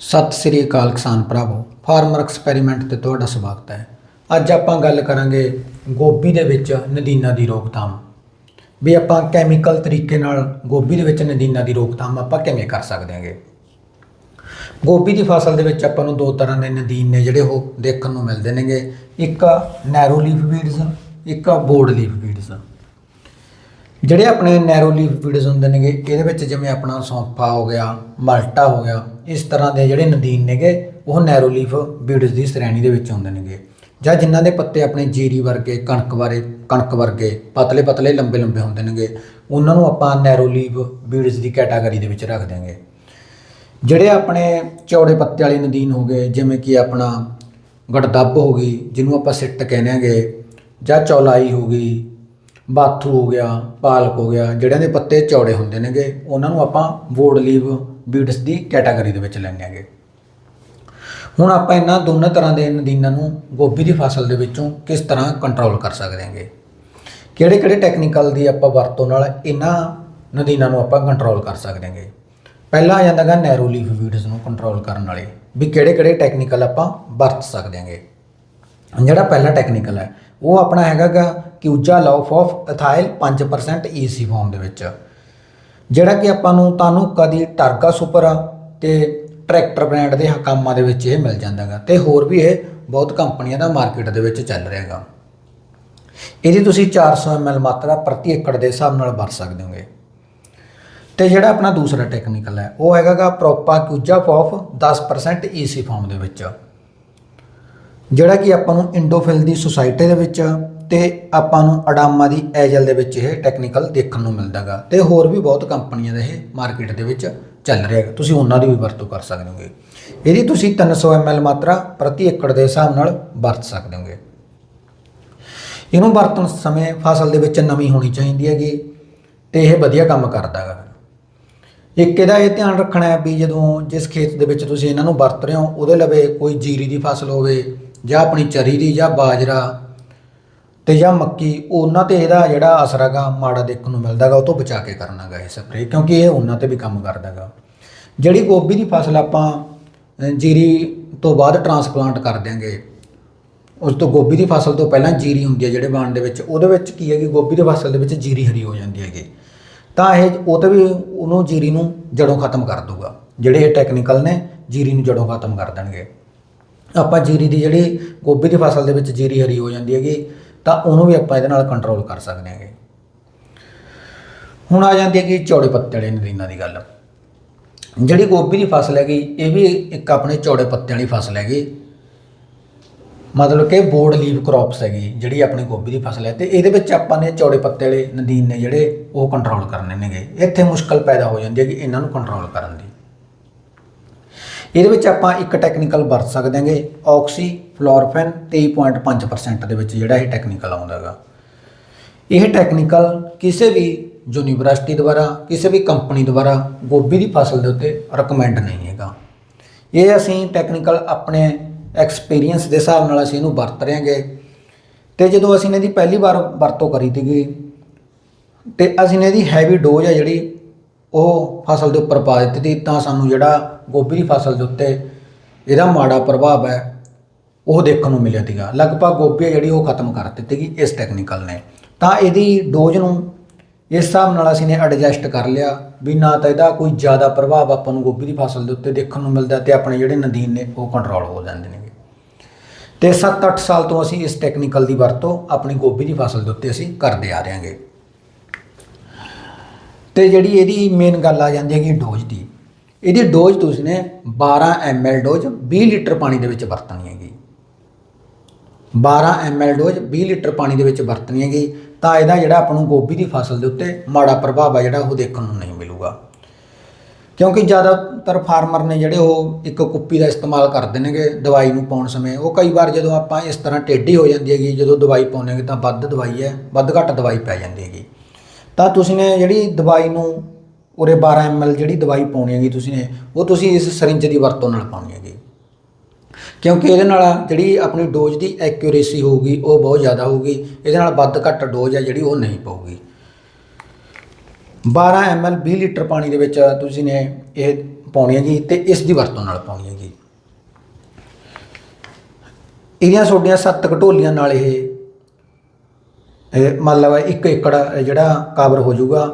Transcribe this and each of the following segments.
ਸਤਿ ਸ੍ਰੀ ਅਕਾਲ ਕਿਸਾਨ ਭਰਾਵੋ, farmer experiment ਤੇ ਤੁਹਾਡਾ ਸਵਾਗਤ ਹੈ। ਅੱਜ ਆਪਾਂ ਗੱਲ ਕਰਾਂਗੇ ਗੋਭੀ ਦੇ ਵਿੱਚ ਨਦੀਨਾਂ ਦੀ ਰੋਕਥਾਮ। ਵੀ ਆਪਾਂ ਕੈਮੀਕਲ ਤਰੀਕੇ ਨਾਲ ਗੋਭੀ ਦੇ ਵਿੱਚ ਨਦੀਨਾਂ ਦੀ ਰੋਕਥਾਮ ਆਪਾਂ ਕਿਵੇਂ ਕਰ ਸਕਦੇ ਹਾਂਗੇ? ਗੋਭੀ ਦੀ ਫਸਲ ਦੇ ਵਿੱਚ ਆਪਾਂ ਨੂੰ ਦੋ ਤਰ੍ਹਾਂ ਦੇ ਨਦੀਨ ਨੇ ਜਿਹੜੇ ਉਹ ਦੇਖਣ ਨੂੰ ਮਿਲਦੇ ਨੇਗੇ। ਇੱਕ ਨੈਰੋ ਲੀਫ ਵੀਡਸ ਇੱਕ ਬੋਰਡ ਲੀਫ ਵੀਡਸ ਜਿਹੜੇ ਆਪਣੇ ਨੈਰੋ ਲੀਫ ਵੀਡਸ ਹੁੰਦੇ ਨੇਗੇ, ਇਹਦੇ ਵਿੱਚ ਜਿਵੇਂ ਆਪਣਾ ਸੌਂਫਾ ਹੋ ਗਿਆ, ਮਲਟਾ ਹੋ ਗਿਆ ਇਸ ਤਰ੍ਹਾਂ ਦੇ ਜਿਹੜੇ ਨਦੀਨ ਨੇਗੇ, ਉਹ ਨੈਰੋ ਲੀਫ ਵੀਡਸ ਦੀ ਸ਼੍ਰੇਣੀ ਦੇ ਵਿੱਚ ਆਉਂਦੇ ਨੇਗੇ। ਜਾਂ ਜਿਨ੍ਹਾਂ ਦੇ ਪੱਤੇ ਆਪਣੇ ਜੀਰੀ ਵਰਗੇ, ਕਣਕ ਬਾਰੇ, ਕਣਕ ਵਰਗੇ, ਪਤਲੇ ਪਤਲੇ, ਲੰਬੇ ਲੰਬੇ ਹੁੰਦੇ ਨੇਗੇ, ਉਹਨਾਂ ਨੂੰ ਆਪਾਂ ਨੈਰੋ ਲੀਫ ਵੀਡਸ ਦੀ ਕੈਟਾਗਰੀ ਦੇ ਵਿੱਚ ਰੱਖ ਦਿਆਂਗੇ। ਜਿਹੜੇ ਆਪਣੇ ਚੌੜੇ ਪੱਤੇ ਵਾਲੇ ਨਦੀਨ ਹੋ ਗਏ, ਜਿਵੇਂ ਕਿ ਆਪਣਾ ਗੜਦੱਬ ਹੋ ਗਈ, ਜਿਹਨੂੰ ਆਪਾਂ ਸਿੱਟ ਕਹਿੰਦੇ ਆਂਗੇ ਜਾਂ ਚੌਲਾਈ ਹੋ ਗਈ, ਬਾਥੂ ਹੋ ਗਿਆ, ਪਾਲਕ ਹੋ ਗਿਆ, ਜਿਹੜਿਆਂ ਦੇ ਪੱਤੇ ਚੌੜੇ ਹੁੰਦੇ ਨੇਗੇ, ਉਹਨਾਂ ਨੂੰ ਆਪਾਂ ਬੋਰਡ ਲੀਵ ਬੀਟਸ ਦੀ ਕੈਟਾਗਰੀ ਦੇ ਵਿੱਚ ਲੈਂਦੇ ਆਂਗੇ ਹੁਣ ਆਪਾਂ ਇਹਨਾਂ ਦੋਨਾਂ ਤਰ੍ਹਾਂ ਦੇ ਨਦੀਨਾਂ ਨੂੰ ਗੋਭੀ ਦੀ ਫਸਲ ਦੇ ਵਿੱਚੋਂ ਕਿਸ ਤਰ੍ਹਾਂ ਕੰਟਰੋਲ ਕਰ ਸਕਦੇ ਹਾਂਗੇ? ਕਿਹੜੇ ਕਿਹੜੇ ਟੈਕਨੀਕਲ ਦੀ ਆਪਾਂ ਵਰਤੋਂ ਨਾਲ ਇਹਨਾਂ ਨਦੀਨਾਂ ਨੂੰ ਆਪਾਂ ਕੰਟਰੋਲ ਕਰ ਸਕਦੇ ਹਾਂਗੇ? ਪਹਿਲਾ ਆ ਜਾਂਦਾ ਗਾ ਨੈਰੋ ਲੀਫ ਵੀਡਸ ਨੂੰ ਕੰਟਰੋਲ ਕਰਨ ਵਾਲੇ, ਵੀ ਕਿਹੜੇ ਕਿਹੜੇ ਟੈਕਨੀਕਲ ਆਪਾਂ ਵਰਤ ਸਕਦੇ ਹਾਂਗੇ। ਜਿਹੜਾ ਪਹਿਲਾ ਟੈਕਨੀਕਲ ਹੈ, ਉਹ ਆਪਣਾ ਹੈਗਾਗਾ ਕਿਊਜਾ laugh of ethyl 5% EC form ਦੇ ਵਿੱਚ। ਜਿਹੜਾ ਕਿ ਆਪਾਂ ਨੂੰ ਤੁਹਾਨੂੰ ਕਦੀ ਟਰਗਾ ਸੁਪਰ ਆ ਤੇ ਟਰੈਕਟਰ ਬ੍ਰਾਂਡ ਦੇ ਹਕਾਮਾਂ ਦੇ ਵਿੱਚ ਇਹ ਮਿਲ ਜਾਂਦਾਗਾ ਤੇ ਹੋਰ ਵੀ ਇਹ ਬਹੁਤ ਕੰਪਨੀਆਂ ਦਾ ਮਾਰਕੀਟ ਦੇ ਵਿੱਚ ਚੱਲ ਰਿਹਾਗਾ। ਇਹਦੀ ਤੁਸੀਂ 400 ml ਮਾਤਰਾ ਪ੍ਰਤੀ ਏਕੜ ਦੇ ਹਿਸਾਬ ਨਾਲ ਵਰਤ ਸਕਦੇ ਹੋਗੇ। ਤੇ ਜਿਹੜਾ ਆਪਣਾ ਦੂਸਰਾ ਟੈਕਨੀਕਲ ਹੈ, ਉਹ ਹੈਗਾਗਾ propaquizafop 10% EC form ਦੇ ਵਿੱਚ। ਜਿਹੜਾ ਕਿ ਆਪਾਂ ਨੂੰ ਇੰਡੋਫਿਲ ਦੀ ਸੁਸਾਇਟੀ ਦੇ ਵਿੱਚ ਤੇ ਆਪਾਂ ਨੂੰ ਅਡਾਮਾ ਦੀ ਐਜਲ ਦੇ ਵਿੱਚ ਇਹ ਟੈਕਨੀਕਲ ਦੇਖਣ ਨੂੰ ਮਿਲਦਾਗਾ ਤੇ ਹੋਰ ਵੀ ਬਹੁਤ ਕੰਪਨੀਆਂ ਦਾ ਇਹ ਮਾਰਕੀਟ ਦੇ ਵਿੱਚ ਚੱਲ ਰਿਹਾ ਹੈ ਤੁਸੀਂ ਉਹਨਾਂ ਦੀ ਵੀ ਵਰਤੋਂ ਕਰ ਸਕਦੇ ਹੋਗੇ। ਇਹਦੀ ਤੁਸੀਂ 300 ml ਮਾਤਰਾ ਪ੍ਰਤੀ ਏਕੜ ਦੇ ਹਿਸਾਬ ਨਾਲ ਵਰਤ ਸਕਦੇ ਹੋਗੇ। ਇਹਨੂੰ ਵਰਤਣ ਸਮੇਂ ਫਸਲ ਦੇ ਵਿੱਚ ਨਮੀ ਹੋਣੀ ਚਾਹੀਦੀ ਹੈਗੀ ਤੇ ਇਹ ਵਧੀਆ ਕੰਮ ਕਰਦਾ ਹੈਗਾ ਇੱਕ ਇਹਦਾ ਇਹ ਧਿਆਨ ਰੱਖਣਾ ਹੈ ਵੀ ਜਦੋਂ ਜਿਸ ਖੇਤ ਦੇ ਵਿੱਚ ਤੁਸੀਂ ਇਹਨਾਂ ਨੂੰ ਵਰਤ ਰਹੇ ਹੋ, ਉਹਦੇ ਲਵੇ ਕੋਈ ਜੀਰੀ ਦੀ ਫਸਲ ਹੋਵੇ ਜਾਂ ਆਪਣੀ ਚਰੀ ਦੀ ਜਾਂ ਬਾਜਰਾ ਤੇ ਜਾਂ ਮੱਕੀ, ਉਹਨਾਂ ਤੇ ਇਹਦਾ ਜਿਹੜਾ ਅਸਰ ਹੈਗਾ ਮਾੜਾ ਦੇਖਣ ਨੂੰ ਮਿਲਦਾਗਾ ਉਹ ਤੋਂ ਬਚਾ ਕੇ ਕਰਨਾਗਾ ਇਹ ਸਪਰੇ ਕਿਉਂਕਿ ਇਹ ਉਹਨਾਂ ਤੇ ਵੀ ਕੰਮ ਕਰਦਾਗਾ ਜਿਹੜੀ ਗੋਭੀ ਦੀ ਫਸਲ ਆਪਾਂ ਜੀਰੀ ਤੋਂ ਬਾਅਦ ਟਰਾਂਸਪਲਾਂਟ ਕਰ ਦਿਆਂਗੇ, ਉਸ ਤੋਂ ਗੋਭੀ ਦੀ ਫਸਲ ਤੋਂ ਪਹਿਲਾਂ ਜੀਰੀ ਹੁੰਦੀ ਹੈ ਜਿਹੜੇ ਬਾਣ ਦੇ ਵਿੱਚ, ਉਹਦੇ ਵਿੱਚ ਕੀ ਹੈ ਕਿ ਗੋਭੀ ਦੀ ਫਸਲ ਦੇ ਵਿੱਚ ਜੀਰੀ ਹਰੀ ਹੋ ਜਾਂਦੀ ਹੈਗੀ। ਤਾਂ ਇਹ, ਉਹ ਤੇ ਵੀ ਉਹਨੂੰ ਜੀਰੀ ਨੂੰ ਜੜੋਂ ਖਤਮ ਕਰ ਦੂਗਾ ਜਿਹੜੇ ਇਹ ਟੈਕਨੀਕਲ ਨੇ, ਜੀਰੀ ਨੂੰ ਜੜੋਂ ਖਤਮ ਕਰ ਦੇਣਗੇ। ਆਪਾਂ ਜੀਰੀ ਦੀ ਜਿਹੜੀ ਗੋਭੀ ਦੀ ਫਸਲ ਦੇ ਵਿੱਚ ਜੀਰੀ ਹਰੀ ਹੋ ਜਾਂਦੀ ਹੈਗੀ, ਤਾਂ ਉਹਨੂੰ ਵੀ ਆਪਾਂ ਇਹਦੇ ਨਾਲ ਕੰਟਰੋਲ ਕਰ ਸਕਦੇ ਹਾਂਗੇ। ਹੁਣ ਆ ਜਾਂਦੀ ਹੈਗੀ ਚੌੜੇ ਪੱਤੇ ਵਾਲੇ ਨਦੀਨਾਂ ਦੀ ਗੱਲ। ਜਿਹੜੀ ਗੋਭੀ ਦੀ ਫਸਲ ਹੈਗੀ, ਇਹ ਵੀ ਇੱਕ ਆਪਣੇ ਚੌੜੇ ਪੱਤੇ ਵਾਲੀ ਫਸਲ ਹੈਗੀ। ਮਤਲਬ ਕਿ ਬੋਰਡ ਲੀਵ ਕ੍ਰੌਪਸ ਹੈਗੀ, ਜਿਹੜੀ ਆਪਣੀ ਗੋਭੀ ਦੀ ਫਸਲ ਹੈ, ਤੇ ਇਹਦੇ ਵਿੱਚ ਆਪਾਂ ਨੇ ਚੌੜੇ ਪੱਤੇ ਵਾਲੇ ਨਦੀਨ ਨੇ ਜਿਹੜੇ, ਉਹ ਕੰਟਰੋਲ ਕਰਨੇ ਨੇਗੇ। ਇੱਥੇ ਮੁਸ਼ਕਲ ਪੈਦਾ ਹੋ ਜਾਂਦੀ ਹੈ ਕਿ ਇਹਨਾਂ ਨੂੰ ਕੰਟਰੋਲ ਕਰਨ ਦੀ। ਇਹਦੇ ਵਿੱਚ ਆਪਾਂ ਇੱਕ ਟੈਕਨੀਕਲ ਵਰਤ ਸਕਦੇ ਹਾਂਗੇ ਆਕਸੀ ਫਲੋਰਫੈਨ 23.5% ਦੇ ਵਿੱਚ ਜਿਹੜਾ ਇਹ ਟੈਕਨੀਕਲ ਆਉਂਦਾ ਹੈਗਾ। ਇਹ ਟੈਕਨੀਕਲ ਕਿਸੇ ਵੀ ਯੂਨੀਵਰਸਿਟੀ ਦੁਆਰਾ, ਕਿਸੇ ਵੀ ਕੰਪਨੀ ਦੁਆਰਾ ਗੋਭੀ ਦੀ ਫਸਲ ਦੇ ਉੱਤੇ ਰეკਮੈਂਡ ਨਹੀਂ ਹੈਗਾ। ਇਹ ਅਸੀਂ ਟੈਕਨੀਕਲ ਆਪਣੇ ਐਕਸਪੀਰੀਅੰਸ ਦੇ ਹਿਸਾਬ ਨਾਲ ਅਸੀਂ ਇਹਨੂੰ ਵਰਤ ਰਹੇ ਹਾਂਗੇ। ਤੇ ਜਦੋਂ ਅਸੀਂ ਇਹਦੀ ਪਹਿਲੀ ਵਾਰ ਵਰਤੋਂ ਕਰੀ ਸੀਗੀ, ਤੇ ਅਸੀਂ ਇਹਦੀ ਹੈਵੀ ਡੋਜ਼ ਆ ਜਿਹੜੀ ਉਹ ਫਸਲ ਦੇ ਉੱਪਰ ਪਾ ਦਿੱਤੀ ਤੀ, ਤਾਂ ਸਾਨੂੰ ਜਿਹੜਾ ਗੋਭੀ ਦੀ ਫਸਲ ਦੇ ਉੱਤੇ ਇਹਦਾ ਮਾੜਾ ਪ੍ਰਭਾਵ ਹੈ, ਉਹ ਦੇਖਣ ਨੂੰ ਮਿਲਿਆ ਸੀਗਾ। ਲਗਭਗ ਗੋਭੀ ਆ ਜਿਹੜੀ ਉਹ ਖਤਮ ਕਰ ਦਿੱਤੀ ਗਈ ਇਸ ਟੈਕਨੀਕਲ ਨੇ। ਤਾਂ ਇਹਦੀ ਡੋਜ਼ ਨੂੰ ਇਸ ਹਿਸਾਬ ਨਾਲ ਅਸੀਂ ਨੇ ਐਡਜਸਟ ਕਰ ਲਿਆ ਵੀ ਨਾ ਤਾਂ ਇਹਦਾ ਕੋਈ ਜ਼ਿਆਦਾ ਪ੍ਰਭਾਵ ਆਪਾਂ ਨੂੰ ਗੋਭੀ ਦੀ ਫਸਲ ਦੇ ਉੱਤੇ ਦੇਖਣ ਨੂੰ ਮਿਲਦਾ ਤੇ ਆਪਣੇ ਜਿਹੜੇ ਨਦੀਨ ਨੇ ਉਹ ਕੰਟਰੋਲ ਹੋ ਜਾਂਦੇ ਨੇਗੇ। ਤੇ 7-8 ਸਾਲ ਤੋਂ ਅਸੀਂ ਇਸ ਟੈਕਨੀਕਲ ਦੀ ਵਰਤੋਂ ਆਪਣੀ ਗੋਭੀ ਦੀ ਫਸਲ ਦੇ ਉੱਤੇ ਅਸੀਂ ਕਰਦੇ ਆ ਰਹੇ ਹਾਂਗੇ। ਤੇ ਜਿਹੜੀ ਇਹਦੀ ਮੇਨ ਗੱਲ ਆ ਜਾਂਦੀ ਹੈਗੀ ਡੋਜ਼ ਦੀ। ਇਹਦੀ ਡੋਜ਼ ਤੁਸੀਂ ਨੇ 12 ml ਡੋਜ਼ 20 ਲੀਟਰ ਪਾਣੀ ਦੇ ਵਿੱਚ ਵਰਤਣੀ ਹੈਗੀ। 12 ml ਡੋਜ਼ 20 ਲੀਟਰ ਪਾਣੀ ਦੇ ਵਿੱਚ ਵਰਤਣੀ ਹੈਗੀ। ਤਾਂ ਇਹਦਾ ਜਿਹੜਾ ਆਪਾਂ ਨੂੰ ਗੋਭੀ ਦੀ ਫਸਲ ਦੇ ਉੱਤੇ ਮਾੜਾ ਪ੍ਰਭਾਵ ਆ ਜਿਹੜਾ ਉਹ ਦੇਖਣ ਨੂੰ ਨਹੀਂ ਮਿਲੂਗਾ। ਕਿਉਂਕਿ ਜ਼ਿਆਦਾਤਰ ਫਾਰਮਰ ਨੇ ਜਿਹੜੇ ਉਹ ਇੱਕ ਕੁੱਪੀ ਦਾ ਇਸਤੇਮਾਲ ਕਰਦੇ ਨੇਗੇ ਦਵਾਈ ਨੂੰ ਪਾਉਣ ਸਮੇਂ। ਉਹ ਕਈ ਵਾਰ ਜਦੋਂ ਆਪਾਂ ਇਸ ਤਰ੍ਹਾਂ ਟੇਢੀ ਹੋ ਜਾਂਦੀ ਹੈਗੀ, ਜਦੋਂ ਦਵਾਈ ਪਾਉਂਦੇ ਹੈਗੇ ਤਾਂ ਵੱਧ ਦਵਾਈ ਹੈ, ਵੱਧ ਘੱਟ ਦਵਾਈ ਪੈ ਜਾਂਦੀ ਹੈਗੀ। ਤਾਂ ਤੁਸੀਂ ਨੇ ਜਿਹੜੀ ਦਵਾਈ ਨੂੰ ਉਰੇ 12 ml ਜਿਹੜੀ ਦਵਾਈ ਪਾਉਣੀ ਹੈਗੀ ਤੁਸੀਂ ਨੇ, ਉਹ ਤੁਸੀਂ ਇਸ ਸਰਿੰਜ ਦੀ ਵਰਤੋਂ ਨਾਲ ਪਾਉਣੀ ਹੈਗੀ। ਕਿਉਂਕਿ ਇਹਦੇ ਨਾਲ ਜਿਹੜੀ ਆਪਣੀ ਡੋਜ਼ ਦੀ ਐਕਿਊਰੇਸੀ ਹੋਊਗੀ, ਉਹ ਬਹੁਤ ਜ਼ਿਆਦਾ ਹੋਊਗੀ। ਇਹਦੇ ਨਾਲ ਵੱਧ ਘੱਟ ਡੋਜ਼ ਹੈ ਜਿਹੜੀ ਉਹ ਨਹੀਂ ਪਊਗੀ। 12 ml 20 ਲੀਟਰ ਪਾਣੀ ਦੇ ਵਿੱਚ ਤੁਸੀਂ ਨੇ ਇਹ ਪਾਉਣੀ ਹੈਗੀ ਤੇ ਇਸ ਦੀ ਵਰਤੋਂ ਨਾਲ ਪਾਉਣੀ ਹੈਗੀ। ਇਹਦੀਆਂ ਤੁਹਾਡੀਆਂ ਸੱਤ ਘਟੋਲੀਆਂ ਨਾਲ ਇਹ ਇਹ ਮੰਨ ਲਓ 1 ਏਕੜ ਜਿਹੜਾ ਕਵਰ ਹੋ ਜਾਊਗਾ।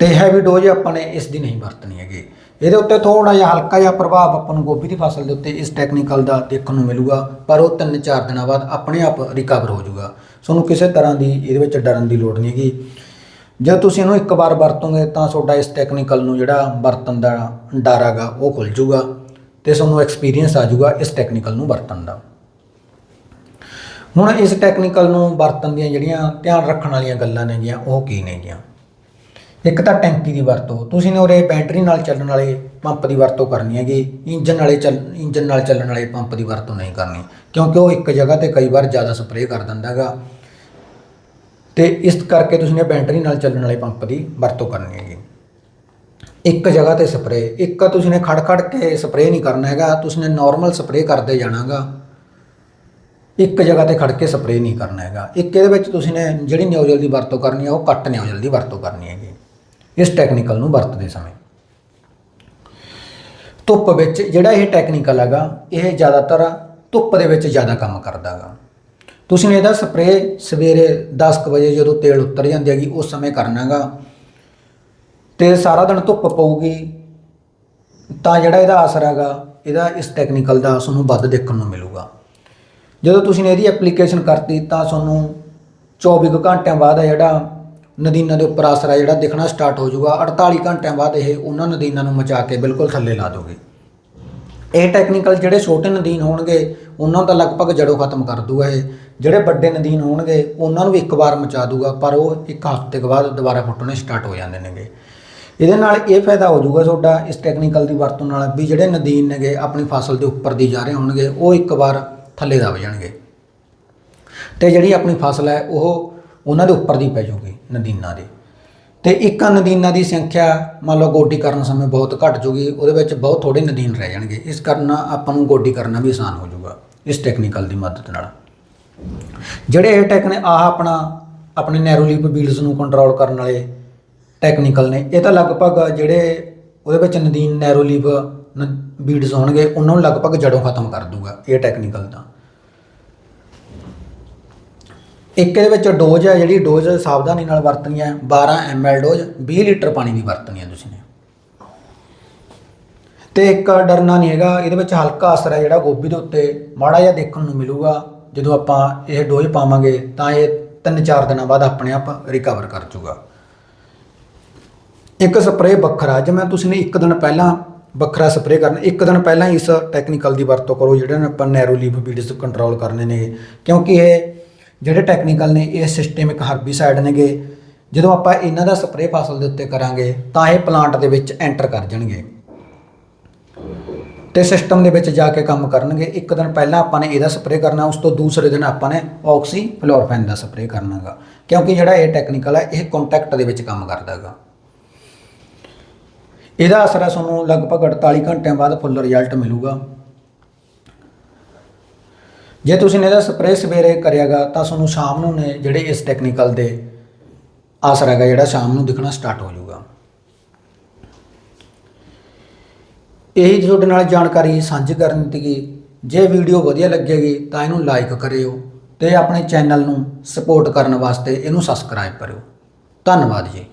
ਤੇ ਹੈਵੀ ਡੋਜ਼ ਆਪਾਂ ਨੇ ਇਸ ਦੀ ਨਹੀਂ ਵਰਤਣੀ ਹੈਗੀ। ਇਹਦੇ ਉੱਤੇ ਥੋੜਾ ਜਿਹਾ ਹਲਕਾ ਜਿਹਾ ਪ੍ਰਭਾਵ ਆਪਾਂ ਨੂੰ ਗੋਭੀ ਦੀ ਫਸਲ ਦੇ ਉੱਤੇ ਇਸ ਟੈਕਨੀਕਲ ਦਾ ਦੇਖਣ ਨੂੰ ਮਿਲੂਗਾ, ਪਰ ਉਹ 3-4 ਦਿਨਾਂ ਬਾਅਦ ਆਪਣੇ ਆਪ ਰਿਕਵਰ ਹੋ ਜਾਊਗਾ। ਤੁਹਾਨੂੰ ਕਿਸੇ ਤਰ੍ਹਾਂ ਦੀ ਇਹਦੇ ਵਿੱਚ ਡਰਨ ਦੀ ਲੋੜ ਨਹੀਂ ਹੈਗੀ। ਜੇ ਤੁਸੀਂ ਇਹਨੂੰ ਇੱਕ ਵਾਰ ਵਰਤੋਗੇ ਤਾਂ ਤੁਹਾਡਾ ਇਸ ਟੈਕਨੀਕਲ ਨੂੰ ਜਿਹੜਾ ਵਰਤਣ ਦਾ ਡਰ ਹੈਗਾ, ਉਹ ਖੁੱਲ ਜਾਊਗਾ ਤੇ ਤੁਹਾਨੂੰ ਐਕਸਪੀਰੀਅੰਸ ਆ ਜਾਊਗਾ ਇਸ ਟੈਕਨੀਕਲ ਨੂੰ ਵਰਤਣ ਦਾ। ਹੁਣ ਇਸ ਟੈਕਨੀਕਲ ਨੂੰ ਵਰਤਣ ਦੀਆਂ ਜਿਹੜੀਆਂ ਧਿਆਨ ਰੱਖਣ ਵਾਲੀਆਂ ਗੱਲਾਂ ਨੇਗੀਆਂ, ਉਹ ਕੀ ਨੇਗੀਆਂ? ਇੱਕ ਤਾਂ ਟੈਂਕੀ ਦੀ ਵਰਤੋਂ, ਤੁਸੀਂ ਨੇ ਉਰੇ ਬੈਟਰੀ ਨਾਲ ਚੱਲਣ ਵਾਲੇ ਪੰਪ ਦੀ ਵਰਤੋਂ ਕਰਨੀ ਹੈਗੀ, ਇੰਜਨ ਵਾਲੇ ਚੱਲ, ਇੰਜਨ ਨਾਲ ਚੱਲਣ ਵਾਲੇ ਪੰਪ ਦੀ ਵਰਤੋਂ ਨਹੀਂ ਕਰਨੀ, ਕਿਉਂਕਿ ਉਹ ਇੱਕ ਜਗ੍ਹਾ ਤੇ ਕਈ ਵਾਰ ਜ਼ਿਆਦਾ ਸਪਰੇਅ ਕਰ ਦਿੰਦਾ ਹੈਗਾ। ਤੇ ਇਸ ਕਰਕੇ ਤੁਸੀਂ ਨੇ ਬੈਟਰੀ ਨਾਲ ਚੱਲਣ ਵਾਲੇ ਪੰਪ ਦੀ ਵਰਤੋਂ ਕਰਨੀ ਹੈਗੀ। ਇੱਕ ਜਗ੍ਹਾ ਤੇ ਸਪਰੇਅ ਇੱਕ ਤੁਸੀਂ ਨੇ ਖੜ ਖੜ ਕੇ ਸਪਰੇਅ ਨਹੀਂ ਕਰਨਾ ਹੈਗਾ, ਤੁਸੀਂ ਨੇ ਨਾਰਮਲ ਸਪਰੇਅ ਕਰਦੇ ਜਾਣਾਗਾ ਇੱਕ ਜਗ੍ਹਾ ਤੇ ਖੜ ਕੇ ਸਪਰੇਅ ਨਹੀਂ ਕਰਨਾ ਹੈਗਾ। ਇੱਕ ਇਹਦੇ ਵਿੱਚ ਤੁਸੀਂ ਨੇ ਜਿਹੜੀ ਨਿਓਜਲ ਦੀ ਵਰਤੋਂ ਕਰਨੀ ਹੈ ਉਹ ਕੱਟ ਨਿਓਜਲ ਦੀ ਵਰਤੋਂ ਕਰਨੀ ਹੈਗੀ। ਇਸ ਟੈਕਨੀਕਲ ਨੂੰ ਵਰਤਦੇ ਸਮੇਂ। ਧੁੱਪ ਵਿੱਚ ਜਿਹੜਾ ਇਹ ਟੈਕਨੀਕਲ ਹੈਗਾ, ਇਹ ਜ਼ਿਆਦਾਤਰ ਧੁੱਪ ਦੇ ਵਿੱਚ ਜ਼ਿਆਦਾ ਕੰਮ ਕਰਦਾ ਹੈਗਾ। ਤੁਸੀਂ ਨੇ ਇਹਦਾ ਸਪਰੇਅ ਸਵੇਰੇ 10 ਕੁ ਵਜੇ ਜਦੋਂ ਤੇਲ ਉਤਰ ਜਾਂਦੀ ਹੈਗੀ, ਉਸ ਸਮੇਂ ਕਰਨਾ ਹੈਗਾ। ਤੇ ਸਾਰਾ ਦਿਨ ਧੁੱਪ ਪਊਗੀ, ਤਾਂ ਜਿਹੜਾ ਇਹਦਾ ਅਸਰ ਹੈਗਾ, ਇਹਦਾ ਇਸ ਟੈਕਨੀਕਲ ਦਾ ਤੁਹਾਨੂੰ ਵੱਧ ਦੇਖਣ ਨੂੰ ਮਿਲੂਗਾ। ਜਦੋਂ ਤੁਸੀਂ ਨੇ ਇਹਦੀ ਐਪਲੀਕੇਸ਼ਨ ਕਰਤੀ ਤਾਂ ਤੁਹਾਨੂੰ 24 ਕੁ ਘੰਟਿਆਂ ਬਾਅਦ ਆ ਜਿਹੜਾ ਨਦੀਨਾਂ ਦੇ ਉੱਪਰ ਆਸਰਾ ਜਿਹੜਾ ਦਿਖਣਾ ਸਟਾਰਟ ਹੋ ਜਾਊਗਾ। 48 ਘੰਟਿਆਂ ਬਾਅਦ ਇਹ ਉਹਨਾਂ ਨਦੀਨਾਂ ਨੂੰ ਮਚਾ ਕੇ ਬਿਲਕੁਲ ਥੱਲੇ ਲਾ ਦੋਗੇ। ਇਹ ਟੈਕਨੀਕਲ ਜਿਹੜੇ ਛੋਟੇ ਨਦੀਨ ਹੋਣਗੇ, ਉਹਨਾਂ ਦਾ ਲਗਭਗ ਜੜੋਂ ਖਤਮ ਕਰ ਦੂਗਾ ਇਹ। ਜਿਹੜੇ ਵੱਡੇ ਨਦੀਨ ਹੋਣਗੇ, ਉਹਨਾਂ ਨੂੰ ਵੀ ਇੱਕ ਵਾਰ ਮਚਾ ਦੂਗਾ, ਪਰ ਉਹ ਇੱਕ ਹਫ਼ਤੇ ਕੁ ਬਾਅਦ ਦੁਬਾਰਾ ਫੁੱਟਣੇ ਸਟਾਰਟ ਹੋ ਜਾਂਦੇ ਨੇਗੇ। ਇਹਦੇ ਨਾਲ ਇਹ ਫਾਇਦਾ ਹੋ ਜਾਊਗਾ ਤੁਹਾਡਾ ਇਸ ਟੈਕਨੀਕਲ ਦੀ ਵਰਤੋਂ ਨਾਲ ਵੀ ਜਿਹੜੇ ਨਦੀਨ ਨੇਗੇ, ਆਪਣੀ ਫਸਲ ਦੇ ਉੱਪਰ ਦੀ ਜਾ ਰਹੇ ਹੋਣਗੇ, ਉਹ ਇੱਕ ਵਾਰ ਥੱਲੇ ਦਬ ਜਾਣਗੇ। ਤੇ ਜਿਹੜੀ ਆਪਣੀ ਫਸਲ ਹੈ, ਉਹ ਉਹਨਾਂ ਦੇ ਉੱਪਰ ਦੀ ਪੈ ਜਾਊਗੀ, ਨਦੀਨਾਂ ਦੇ। ਤੇ ਇੱਕ ਨਦੀਨਾਂ ਦੀ ਸੰਖਿਆ ਮੰਨ ਲਓ ਗੋਡੀ ਕਰਨ ਸਮੇਂ ਬਹੁਤ ਘਟ ਜੂਗੀ ਉਹਦੇ ਵਿੱਚ ਬਹੁਤ ਥੋੜੇ ਨਦੀਨ ਰਹਿ ਜਾਣਗੇ। ਇਸ ਕਾਰਨ ਆਪਾਂ ਨੂੰ ਗੋਡੀ ਕਰਨਾ ਵੀ ਆਸਾਨ ਹੋ ਜਾਊਗਾ, ਇਸ ਟੈਕਨੀਕਲ ਦੀ ਮਦਦ ਨਾਲ। ਜਿਹੜੇ ਇਹ ਟੈਕਨੇ ਆਹ ਆਪਣਾ, ਆਪਣੇ ਨੈਰੋਲੀਪ ਬੀਲਸ ਨੂੰ ਕੰਟਰੋਲ ਕਰਨ ਵਾਲੇ ਟੈਕਨੀਕਲ ਨੇ, ਇਹ ਤਾਂ ਲਗਭਗ ਜਿਹੜੇ ਉਹਦੇ ਵਿੱਚ ਨਦੀਨ ਨੈਰੋਲੀਪ ਬੀਡਸ ਹੋਣਗੇ, ਉਹਨਾਂ ਨੂੰ ਲਗਭਗ ਜੜੋਂ ਖਤਮ ਕਰ ਦੂਗਾ ਇਹ ਟੈਕਨੀਕਲ ਦਾ ਇੱਕ ਇਹਦੇ ਵਿੱਚ ਡੋਜ਼ ਹੈ ਜਿਹੜੀ ਡੋਜ਼ ਸਾਵਧਾਨੀ ਨਾਲ ਵਰਤਣੀ ਹੈ 12 ml ਡੋਜ਼ 20 ਲੀਟਰ ਪਾਣੀ ਦੀ ਵਰਤਣੀ ਹੈ ਤੁਸੀਂ ਨੇ। ਤੇ ਇੱਕ ਡਰਨਾ ਨਹੀਂ ਹੈਗਾ, ਇਹਦੇ ਵਿੱਚ ਹਲਕਾ ਅਸਰ ਹੈ ਜਿਹੜਾ ਗੋਭੀ ਦੇ ਉੱਤੇ, ਮਾੜਾ ਜਿਹਾ ਦੇਖਣ ਨੂੰ ਮਿਲੂਗਾ, ਜਦੋਂ ਆਪਾਂ ਇਹ ਡੋਜ਼ ਪਾਵਾਂਗੇ, ਤਾਂ ਇਹ 3-4 ਦਿਨਾਂ ਬਾਅਦ ਆਪਣੇ ਆਪ ਰਿਕਵਰ ਕਰ ਜੂਗਾ। ਇੱਕ ਸਪਰੇਅ ਵੱਖਰਾ ਜਿਵੇਂ ਤੁਸੀਂ ਨੇ ਇੱਕ ਦਿਨ ਪਹਿਲਾਂ ਵੱਖਰਾ ਸਪਰੇਅ ਕਰਨਾ, ਇੱਕ ਦਿਨ ਪਹਿਲਾਂ ਇਸ ਟੈਕਨੀਕਲ ਦੀ ਵਰਤੋਂ ਕਰੋ, ਜਿਹੜੇ ਨੇ ਆਪਾਂ ਨੈਰੋ ਲੀਫ ਬੀਡਸ ਕੰਟਰੋਲ ਕਰਨੇ ਨੇ ਕਿਉਂਕਿ ਇਹ ਜਿਹੜੇ ਟੈਕਨੀਕਲ ਨੇ, ਇਹ ਸਿਸਟਮਿਕ ਹਰਬੀਸਾਈਡ ਨੇਗੇ। ਜਦੋਂ ਆਪਾਂ ਇਹਨਾਂ ਦਾ ਸਪਰੇਅ ਫਸਲ ਦੇ ਉੱਤੇ ਕਰਾਂਗੇ, ਤਾਂ ਇਹ ਪਲਾਂਟ ਦੇ ਵਿੱਚ ਐਂਟਰ ਕਰ ਜਾਣਗੇ। ਤੇ ਸਿਸਟਮ ਦੇ ਵਿੱਚ ਜਾ ਕੇ ਕੰਮ ਕਰਨਗੇ। ਇੱਕ ਦਿਨ ਪਹਿਲਾਂ ਆਪਾਂ ਨੇ ਇਹਦਾ ਸਪਰੇਅ ਕਰਨਾ, ਉਸ ਤੋਂ ਦੂਸਰੇ ਦਿਨ ਆਪਾਂ ਨੇ ਆਕਸੀ ਫਲੋਰਫੈਨ ਦਾ ਸਪਰੇਅ ਕਰਨਾਗਾ। ਕਿਉਂਕਿ ਜਿਹੜਾ ਇਹ ਟੈਕਨੀਕਲ ਹੈ ਇਹ ਕੰਟੈਕਟ ਦੇ ਵਿੱਚ ਕੰਮ ਕਰਦਾਗਾ। ਇਹਦਾ ਅਸਰ ਹੈ ਤੁਹਾਨੂੰ ਲਗਭਗ 48 ਘੰਟਿਆਂ ਬਾਅਦ ਫੁੱਲ ਰਿਜ਼ਲਟ ਮਿਲੂਗਾ। ਜੇ ਤੁਸੀਂ ਨੇ ਇਹਦਾ ਸਪਰੇਅ ਸਵੇਰੇ ਕਰਿਆਗਾ ਤਾਂ ਤੁਹਾਨੂੰ ਸ਼ਾਮ ਨੂੰ ਨੇ ਜਿਹੜੇ ਇਸ ਟੈਕਨੀਕਲ ਦੇ ਆਸਰ ਹੈਗਾ ਜਿਹੜਾ ਸ਼ਾਮ ਨੂੰ ਦਿਖਣਾ ਸਟਾਰਟ ਹੋ ਜਾਊਗਾ। ਇਹੀ ਤੁਹਾਡੇ ਨਾਲ ਜਾਣਕਾਰੀ ਸਾਂਝੀ ਕਰਨ ਦੀ ਜੇ ਵੀਡੀਓ ਵਧੀਆ ਲੱਗੇਗੀ ਤਾਂ ਇਹਨੂੰ ਲਾਈਕ ਕਰਿਓ ਤੇ ਆਪਣੇ ਚੈਨਲ ਨੂੰ ਸਪੋਰਟ ਕਰਨ ਵਾਸਤੇ ਇਹਨੂੰ ਸਬਸਕ੍ਰਾਈਬ ਕਰਿਓ। ਧੰਨਵਾਦ ਜੀ।